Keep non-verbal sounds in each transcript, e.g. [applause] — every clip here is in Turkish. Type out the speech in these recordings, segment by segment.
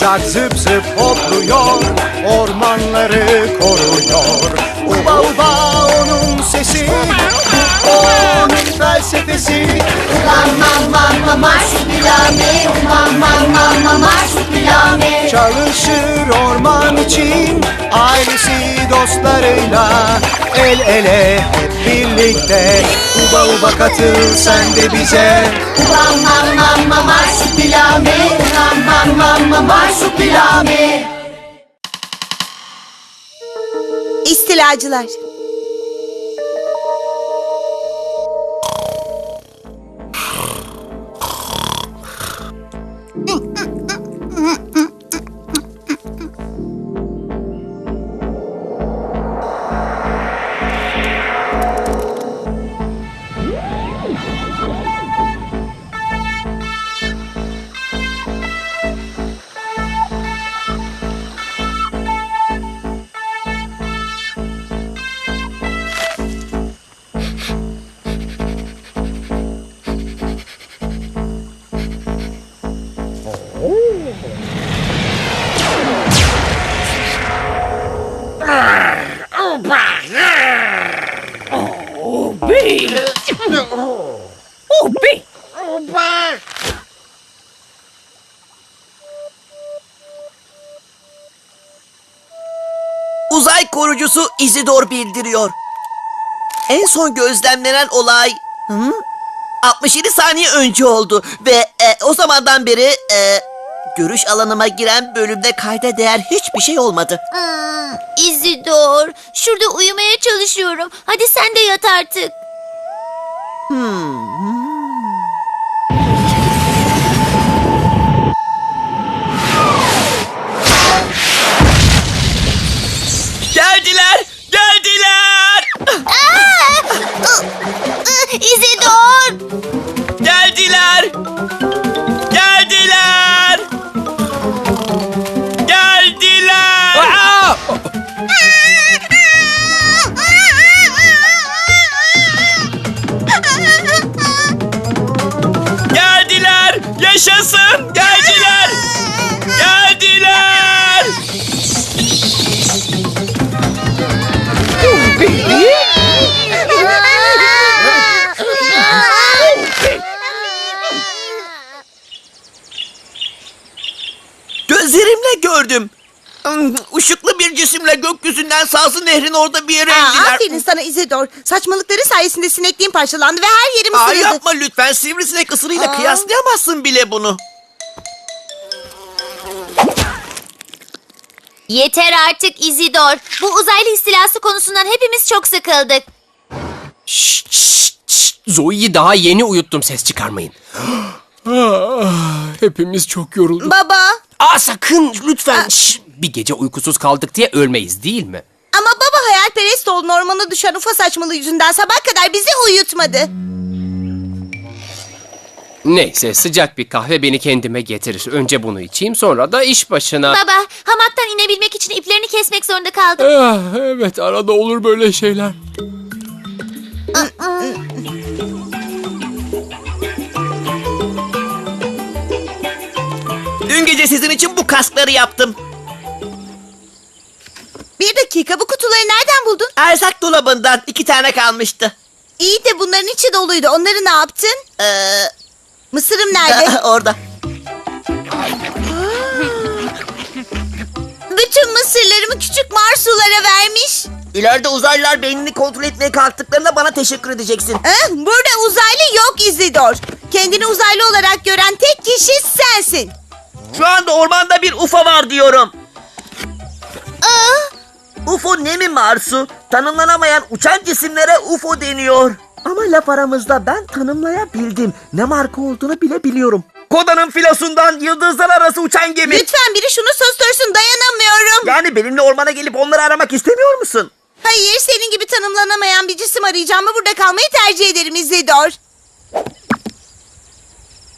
zak zıp zıp hopluyor Ormanları koruyor Uba uba onun sesi onun felsefesi Ulan Uman mam mam mam marsupilami Çalışır orman için Ailesi dostlarıyla El ele hep birlikte Uba uba katıl sen de bize Ulan mam mam mam marsupilami Ulan Güle Lázaro. Mam mam marsupilami İstilacılar. Uzay korucusu Izidor bildiriyor. En son gözlemlenen olay hı? 67 saniye önce oldu ve e, o zamandan beri e, görüş alanıma giren bölümde kayda değer hiçbir şey olmadı. Hmm, Izidor şurada uyumaya çalışıyorum Hadi sen de yat artık Geldiler! Nehrin orada bir yere Aa, indiler. aferin sana Izidor. Saçmalıkları sayesinde sinekliğim parçalandı ve her yerim Aa, ısırıldı. yapma lütfen sivrisinek ısırıyla Aa. kıyaslayamazsın bile bunu. Yeter artık Izidor Bu uzaylı istilası konusundan hepimiz çok sıkıldık Şşt, şşt, şşt. Zoe'yi daha yeni uyuttum ses çıkarmayın. [gasps] Hepimiz çok yorulduk. Baba. Aa sakın lütfen. Şşt, bir gece uykusuz kaldık diye ölmeyiz değil mi? Ama baba hayalperest olun ormana düşen ufa saçmalığı yüzünden sabah kadar bizi uyutmadı. Neyse sıcak bir kahve beni kendime getirir. Önce bunu içeyim sonra da iş başına. Baba hamaktan inebilmek için iplerini kesmek zorunda kaldım Ah, evet arada olur böyle şeyler. Dün gece sizin için bu kaskları yaptım. Bir dakika bu kutuları nereden buldun? Erzak dolabından iki tane kalmıştı. İyi de bunların içi doluydu. Onları ne yaptın? Ee, Mısırım nerede? [laughs] orada. Bütün mısırlarımı küçük marsulara vermiş. İleride uzaylılar beynini kontrol etmeye kalktıklarında bana teşekkür edeceksin. Eh, burada uzaylı yok Izidor. Kendini uzaylı olarak gören tek kişi sensin. Şu anda ormanda bir UFO var diyorum. UFO ne mi Marsu? Tanımlanamayan uçan cisimlere UFO deniyor. Ama laf aramızda ben tanımlayabildim. Ne marka olduğunu bile biliyorum. Koda'nın filosundan yıldızlar arası uçan gemi. Lütfen biri şunu sustursun dayanamıyorum. Yani benimle ormana gelip onları aramak istemiyor musun? Hayır senin gibi tanımlanamayan bir cisim arayacağım ama burada kalmayı tercih ederim Izidor.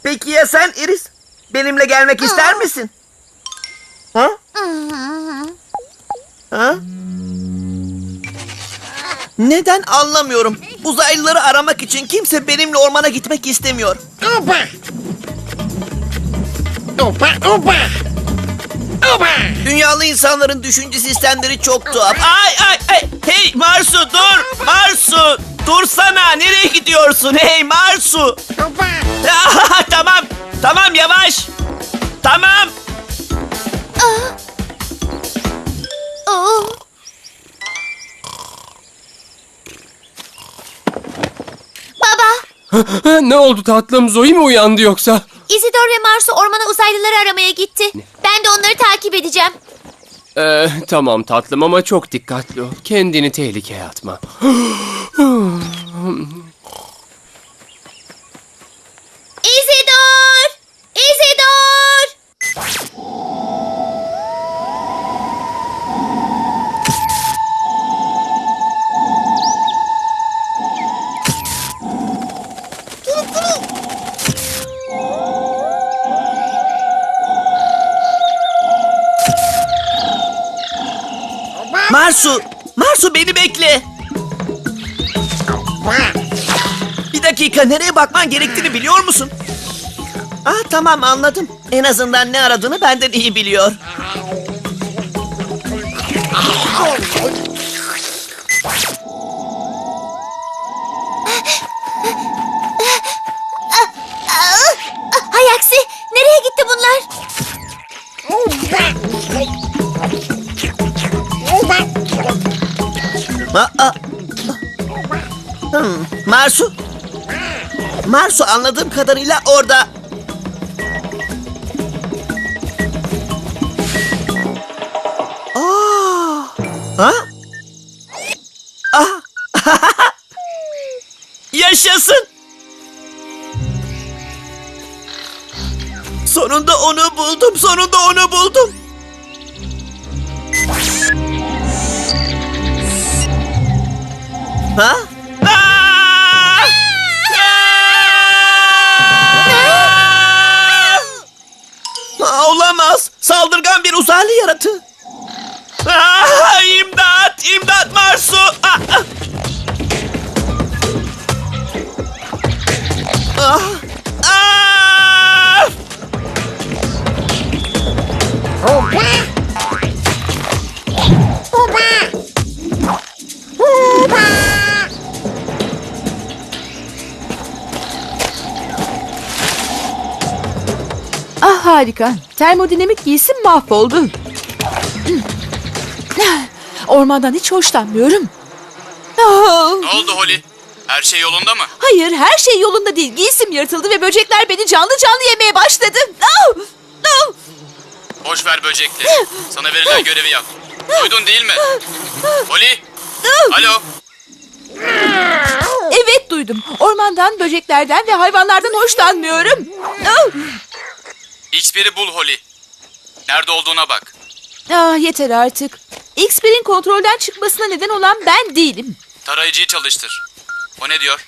Peki ya sen Iris? Benimle gelmek ister misin? Ha? Ha? Neden anlamıyorum. Uzaylıları aramak için kimse benimle ormana gitmek istemiyor. Opa! Opa, opa! Dünyalı insanların düşünce sistemleri çok tuhaf. Ay ay ay. Hey Marsu dur. Marsu. Dursana. Nereye gidiyorsun? Hey Marsu. Ah, [laughs] tamam. Tamam yavaş. Tamam. Baba, [laughs] ne oldu tatlım? Zoe mi uyandı yoksa? Isidor ve Marsu ormana uzaylıları aramaya gitti. Ben de onları takip edeceğim. Ee, tamam tatlım ama çok dikkatli ol. Kendini tehlikeye atma. [gasps] Isidor! Isidor! Marsu. Marsu beni bekle. Bir dakika nereye bakman gerektiğini biliyor musun? Ah tamam anladım. En azından ne aradığını benden iyi biliyor. Ha, a- Hmm, Marsu. Marsu anladığım kadarıyla orada. Aa! Ha? Ah! [laughs] Yaşasın. Sonunda onu buldum. Sonunda onu buldum. Ha? Aa! Aa! Olamaz. Saldırgan bir uzaylı yaratı. Harika. Termodinamik giysim mahvoldu. Ormandan hiç hoşlanmıyorum. Ah, Ne oldu Holly? Her şey yolunda mı? hayır her şey yolunda değil. Giysim yırtıldı ve böcekler beni canlı canlı yemeye başladı. Ah, ah. Boş ver böcekleri. Sana verilen görevi yap. Duydun değil mi? Holly? Alo? Evet duydum. Ormandan, böceklerden ve hayvanlardan hoşlanmıyorum. Ah, X1'i bul Holly. Nerede olduğuna bak. ah, yeter artık. X1'in kontrolden çıkmasına neden olan ben değilim. Tarayıcıyı çalıştır. O ne diyor?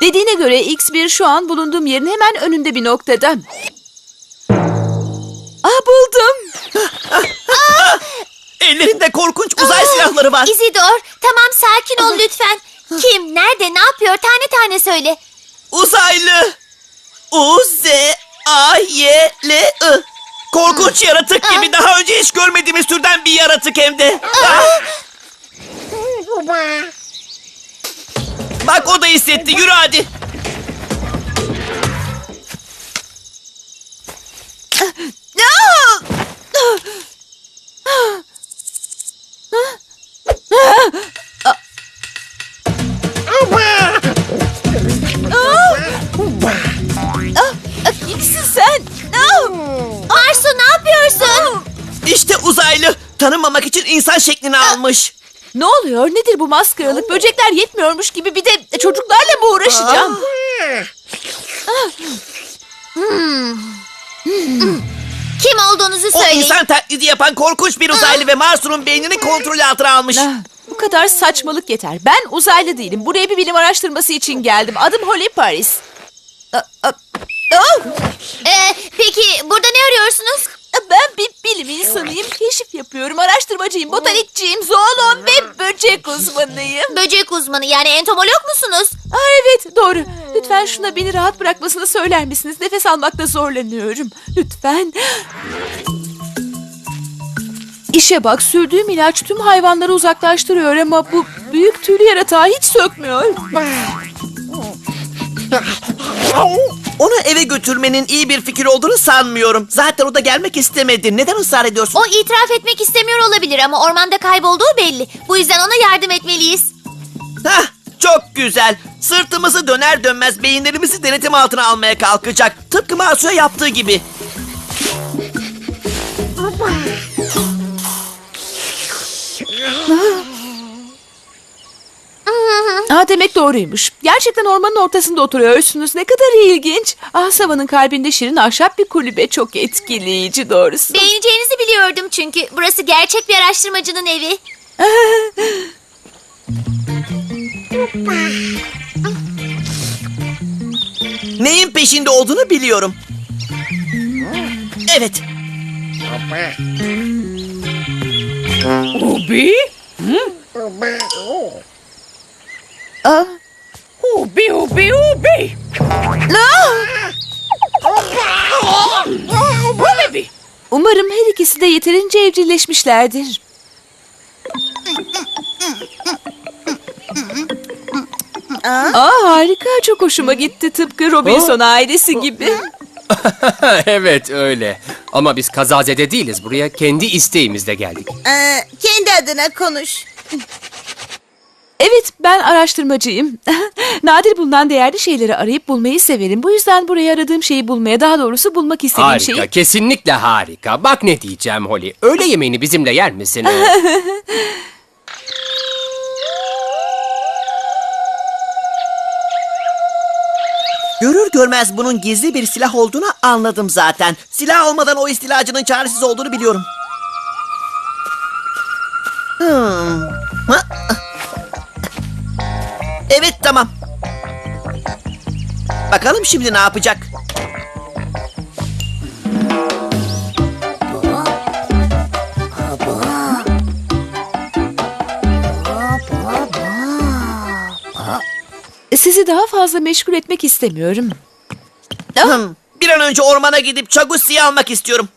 Dediğine göre X1 şu an bulunduğum yerin hemen önünde bir noktada. Ah buldum. [laughs] Ellerinde korkunç uzay silahları var. Isidor, tamam sakin ol lütfen. Kim, nerede, ne yapıyor tane tane söyle. Uzaylı. U Z A Y L I. Korkunç yaratık gibi daha önce hiç görmediğimiz türden bir yaratık hem de. Ah! Bak o da hissetti. Yürü hadi. Kimsin sen? Ah! Marsu ne yapıyorsun? İşte uzaylı. Tanınmamak için insan şeklini almış. Ne oluyor? Nedir bu maskaralık? Böcekler yetmiyormuş gibi bir de çocuklarla mı uğraşacağım? Kim olduğunuzu O söyleyin. insan taklidi yapan korkunç bir uzaylı ve Marsu'nun beynini kontrol altına almış. Ah, bu kadar saçmalık yeter. Ben uzaylı değilim. Buraya bir bilim araştırması için geldim. Adım Holly Paris. Ah, ah, ah! Ee, peki burada ne arıyorsunuz? Ben bir bilim insanıyım. Keşif yapıyorum. Araştırmacıyım, botanikçiyim, zoolog ve böcek uzmanıyım. Böcek uzmanı yani entomolog musunuz? Aa, evet doğru. Lütfen şuna beni rahat bırakmasını söyler misiniz? Nefes almakta zorlanıyorum. Lütfen. İşe bak sürdüğüm ilaç tüm hayvanları uzaklaştırıyor ama bu büyük tüylü yaratığı hiç sökmüyor. Onu eve götürmenin iyi bir fikir olduğunu sanmıyorum. Zaten o da gelmek istemedi. Neden ısrar ediyorsun? O itiraf etmek istemiyor olabilir ama ormanda kaybolduğu belli. Bu yüzden ona yardım etmeliyiz. Hah, çok güzel. Sırtımızı döner dönmez beyinlerimizi denetim altına almaya kalkacak. Tıpkı Masu'ya yaptığı gibi. Aa demek doğruymuş. Gerçekten ormanın ortasında oturuyorsunuz. Ne kadar ilginç. Ah Sava'nın kalbinde şirin ahşap bir kulübe çok etkileyici doğrusu. Beğeneceğinizi biliyordum çünkü. Burası gerçek bir araştırmacının evi. [laughs] Neyin peşinde olduğunu biliyorum. Evet. Ubi? Aa, Ubi, ubi, ubi! Ubi! umarım her ikisi de yeterince evcilleşmişlerdir. Aa harika çok hoşuma gitti tıpkı Robinson ailesi gibi. [laughs] evet öyle. Ama biz kazazede değiliz. Buraya kendi isteğimizle geldik. Ee, kendi adına konuş. Evet ben araştırmacıyım. [laughs] Nadir bulunan değerli şeyleri arayıp bulmayı severim. Bu yüzden buraya aradığım şeyi bulmaya daha doğrusu bulmak istediğim Harika, şeyi... kesinlikle harika. Bak ne diyeceğim Holly. Öğle yemeğini bizimle yer misin? [laughs] Görür görmez bunun gizli bir silah olduğunu anladım zaten. Silah olmadan o istilacının çaresiz olduğunu biliyorum. Hmm. Evet tamam. Bakalım şimdi ne yapacak? Sizi daha fazla meşgul etmek istemiyorum. Bir an önce ormana gidip Chagussi'yi almak istiyorum.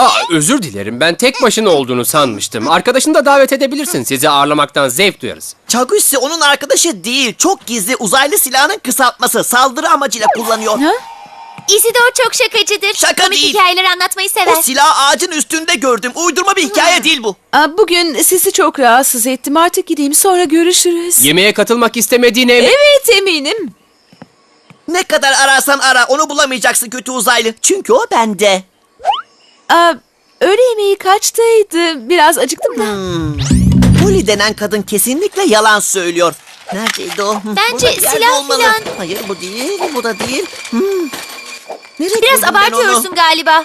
Aa, özür dilerim. Ben tek başına olduğunu sanmıştım. Arkadaşını da davet edebilirsin. Sizi ağırlamaktan zevk duyarız. Chagussi onun arkadaşı değil. Çok gizli uzaylı silahının kısaltması. Saldırı amacıyla kullanıyor. Ha? Isidor çok şakacıdır. Şaka Komik değil. hikayeler anlatmayı sever. O silahı ağacın üstünde gördüm. Uydurma bir hikaye değil bu. Aa, Bugün sizi çok rahatsız ettim. Artık gideyim sonra görüşürüz. Yemeğe katılmak istemediğine emin... Evet eminim. Ne kadar ararsan ara onu bulamayacaksın kötü uzaylı. Çünkü o bende. Aa, öğle yemeği kaçtaydı? Biraz acıktım da. Molly denen kadın kesinlikle yalan söylüyor. Neredeydi o? Hı, Bence burada bir yerde silah olmalı. filan. Hayır bu değil, bu da değil. Hmm. Nereye Biraz ben abartıyorsun galiba.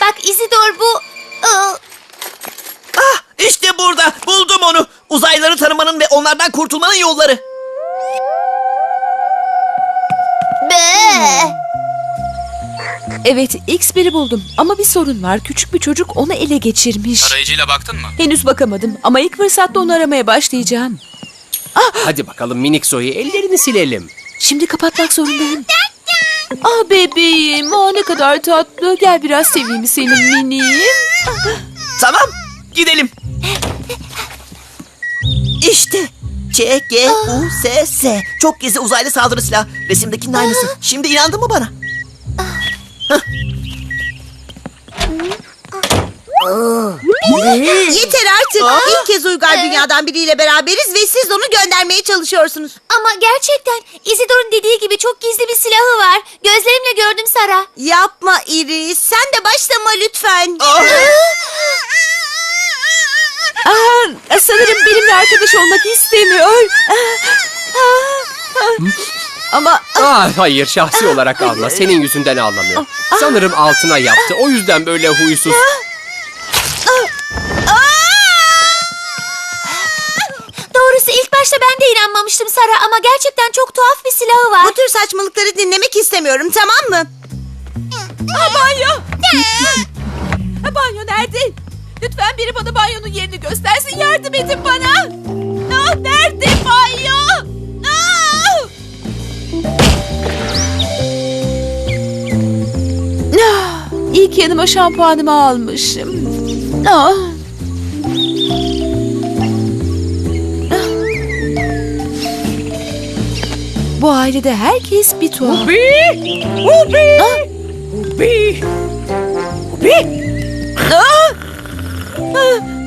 Bak Isidor bu... Aa, Ah işte burada buldum onu. Uzaylıları tanımanın ve onlardan kurtulmanın yolları. be. Evet X1'i buldum ama bir sorun var. Küçük bir çocuk onu ele geçirmiş. Tarayıcıyla baktın mı? Henüz bakamadım ama ilk fırsatta onu aramaya başlayacağım. Hadi bakalım minik Zoe ellerini silelim. Şimdi kapatmak zorundayım. Ah bebeğim, ah ne kadar tatlı. Gel biraz seveyim seni miniğim. Tamam gidelim. İşte C, G, U, S, S. Çok gizli uzaylı saldırı silahı. Resimdekinin aynısı. Şimdi inandın mı bana? Yeter artık. İlk kez uygar dünyadan biriyle beraberiz ve siz onu göndermeye çalışıyorsunuz. Ama gerçekten Isidor'un dediği gibi çok gizli bir silahı var. Gözlerimle gördüm Sara. Yapma Iris. Sen de başlama lütfen. Ah, sanırım benimle arkadaş olmak istemiyor. Ah, ah, [laughs] Ama Ah hayır şahsi olarak alma. Senin yüzünden ağlamıyor. Sanırım altına yaptı. O yüzden böyle huysuz. Doğrusu ilk başta ben de inanmamıştım Sara ama gerçekten çok tuhaf bir silahı var. Bu tür saçmalıkları dinlemek istemiyorum tamam mı? Ah, banyo. Ah, banyo nerede? Lütfen biri bana banyonun yerini göstersin. Yardım edin bana. Ah, nerede banyo? İyi ki yanıma şampuanımı almışım. Ah. ah. Bu ailede herkes bir tuhaf. Ubi! Ubi! Ah. Ubi! Ubi! Ah. Ah.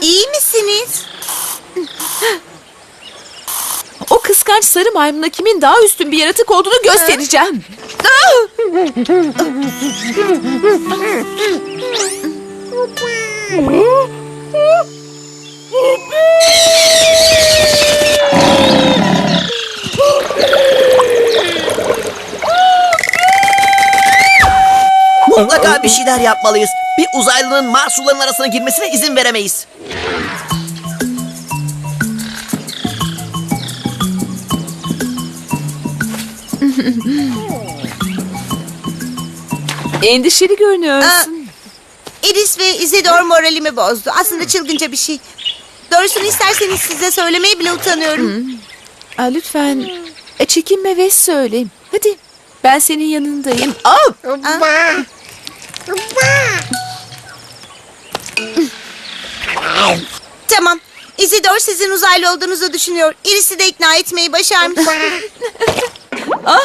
İyi misiniz? O kıskanç sarı maymuna kimin daha üstün bir yaratık olduğunu göstereceğim. Mutlaka bir şeyler yapmalıyız. Bir uzaylının Mars sularının arasına girmesine izin veremeyiz. [laughs] Endişeli görünüyorsun. Iris ve Isidor moralimi bozdu. Aslında çılgınca bir şey. Doğrusunu isterseniz size söylemeye bile utanıyorum. Aa, lütfen e, çekinme ve söyle. Hadi ben senin yanındayım. Aa! [laughs] Tamam. Isidor sizin uzaylı olduğunuzu düşünüyor. Iris'i de ikna etmeyi başarmış. [laughs] Aa!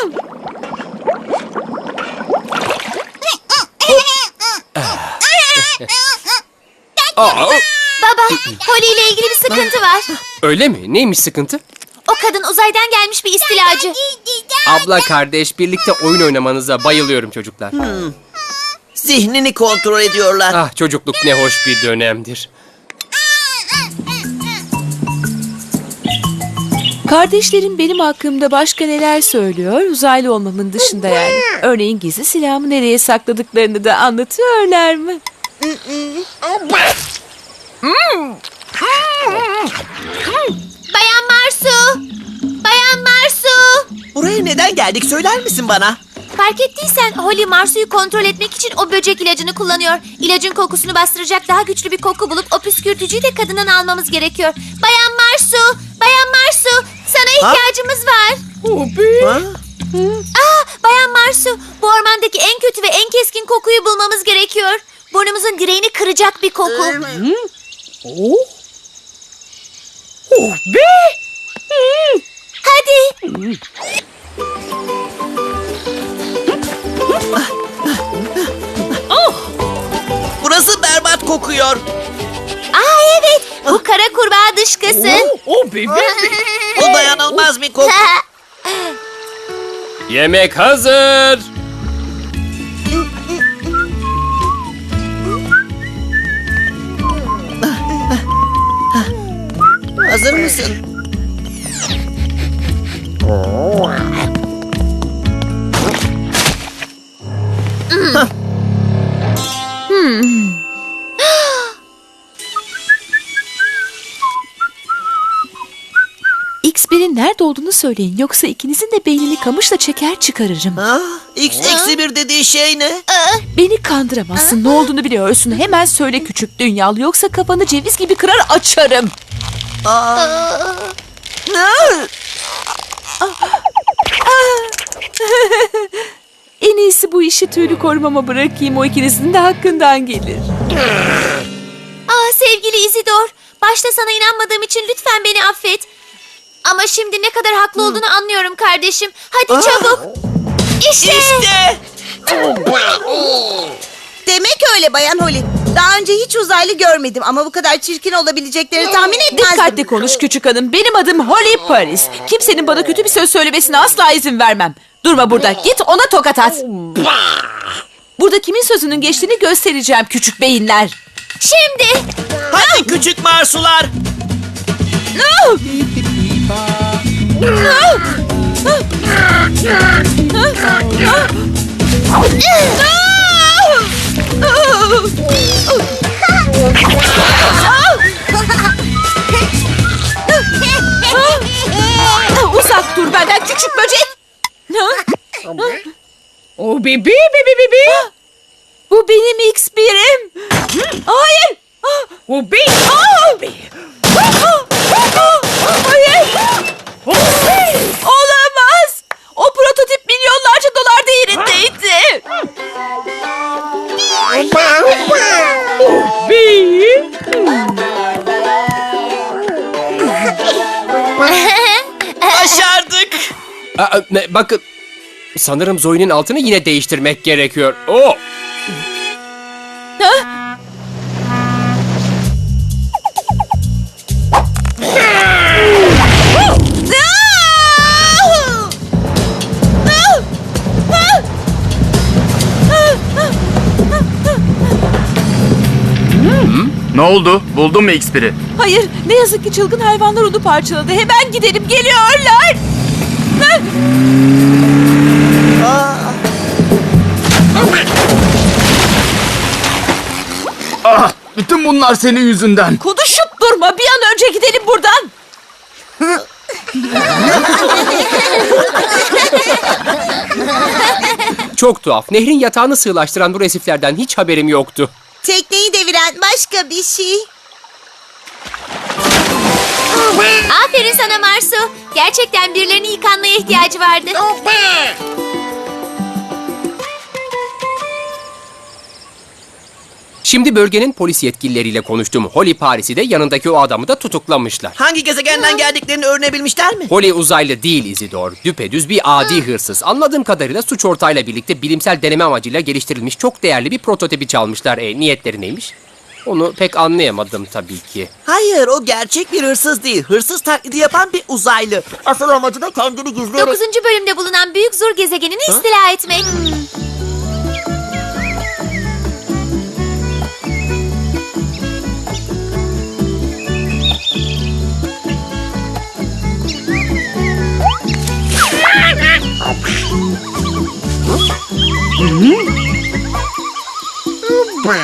Aa, Baba, Holly ile ilgili bir sıkıntı var. öyle mi? Neymiş sıkıntı? O kadın uzaydan gelmiş bir istilacı. Abla kardeş birlikte oyun oynamanıza bayılıyorum çocuklar. Zihnini kontrol ediyorlar. Ah çocukluk ne hoş bir dönemdir. Kardeşlerim benim hakkımda başka neler söylüyor uzaylı olmamın dışında yani. Örneğin gizli silahımı nereye sakladıklarını da anlatıyorlar mı? Bayan Marsu! Bayan Marsu! Buraya neden geldik söyler misin bana? Fark ettiysen Holly Marsu'yu kontrol etmek için o böcek ilacını kullanıyor. İlacın kokusunu bastıracak daha güçlü bir koku bulup o püskürtücüyü de kadından almamız gerekiyor. Bayan Marsu! Bayan Marsu! Sana Ha? ihtiyacımız var. Ubi! Ha? Aa, Bayan Marsu! Bu ormandaki en kötü ve en keskin kokuyu bulmamız gerekiyor. Burnumuzun direğini kıracak bir koku. Yemek hazır. Hazır mısın? Olduğunu söyleyin yoksa ikinizin de beynini kamışla çeker çıkarırım. X eksi bir dediği şey ne? Beni kandıramazsın ne olduğunu biliyorsun hemen söyle küçük dünyalı yoksa kafanı ceviz gibi kırar açarım. Aa. [laughs] En iyisi bu işi tüylü korumama bırakayım o ikinizin de hakkından gelir. Aa sevgili Izidor, başta sana inanmadığım için lütfen beni affet. Ama şimdi ne kadar haklı olduğunu anlıyorum kardeşim. Hadi çabuk. İşte. İşte. Demek öyle Bayan Holly. Daha önce hiç uzaylı görmedim ama bu kadar çirkin olabileceklerini tahmin etmezdim. Dikkatli konuş küçük hanım. Benim adım Holly Paris. Kimsenin bana kötü bir söz söylemesine asla izin vermem. Durma burada. Git ona tokat at. Burada kimin sözünün geçtiğini göstereceğim küçük beyinler. Şimdi. Hadi küçük marsular. No! Uzak dur benden küçük böcek. Oh, bi bi bi bi bi bi. Bu benim X1'im. Hayır. Oh, bi. Aa! Bi. Hayır. Oh, bi. Olamaz. O prototip milyonlarca dolar değerindeydi. Oh. Başardık. Aa, ne- bakın. Sanırım Zoe'nin altını yine değiştirmek gerekiyor. Oh! Ne oldu? Buldun mu X1'i? Hayır, ne yazık ki çılgın hayvanlar onu parçaladı. Hemen gidelim, geliyorlar. Ah! Bütün bunlar senin yüzünden. Konuşup durma, bir an önce gidelim buradan. Çok tuhaf. Nehrin yatağını sığlaştıran bu resiflerden hiç haberim yoktu. Tekneyi deviren başka bir şey. Aferin sana Marsu. Gerçekten birilerinin yıkanmaya ihtiyacı vardı. Şimdi bölgenin polis yetkilileriyle konuştum. Holly Paris'i de yanındaki o adamı da tutuklamışlar. Hangi gezegenden geldiklerini öğrenebilmişler mi? Holly uzaylı değil Izidor. Düpedüz bir adi hırsız. Anladığım kadarıyla suç ortağıyla birlikte bilimsel deneme amacıyla geliştirilmiş çok değerli bir prototipi çalmışlar. E, niyetleri neymiş? Onu pek anlayamadım tabii ki. Hayır o gerçek bir hırsız değil. Hırsız taklidi yapan bir uzaylı. Asıl amacı da kendini gizleyerek... 9. bölümde bulunan Büyük Zur gezegenini istila etmek. Ubi.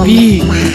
Ubi. Hmm.